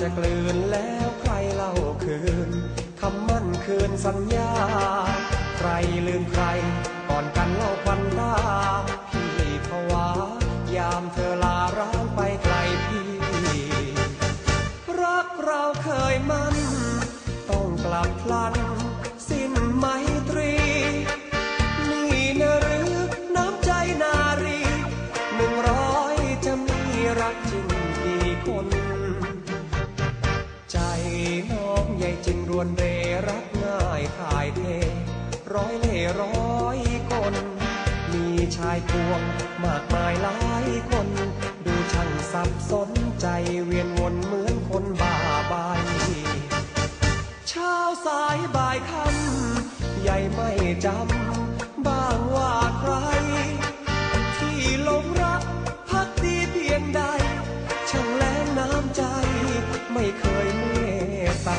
จะกลืนแล้วใครเล่าคืนคำมั่นคืนสัญญา ใครลืมใคร ก่อนกันเล่าควันตาพี่ผวายามเธอลาร้างไปไกลพี่ รักเราเคยมัน ต้องกลับพลัน สิ้นไมตรี นี่นะหรือน้ำใจนารีหนึ่งร้อยจะมีรักจริงกี่คน น้องใหญ่จริงรวนเรรักง่ายถ่ายเท ร้อยเล่ร้อยคน มีชายพวงมากมายหลายคน ดูช่างสับสนใจเวียนวนเหมือนคนบ้าใบเช้าสายบ่ายค่ำใหญ่ไม่จำ ตา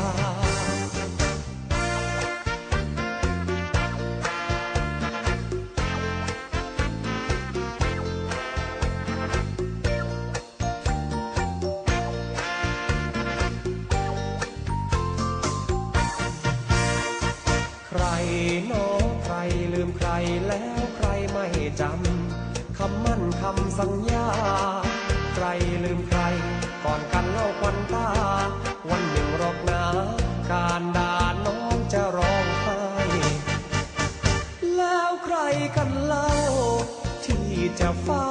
ใครหนอใครลืมใครแล้วใครไม่จำคำมั่นคำสัญญา ใครลืมใคร ก่อนกันเล่าควันตา วันหนึ่งรอกนา การด่าน้องจะร้องไห้แล้วใครกันเล่า ที่จะเฝ้า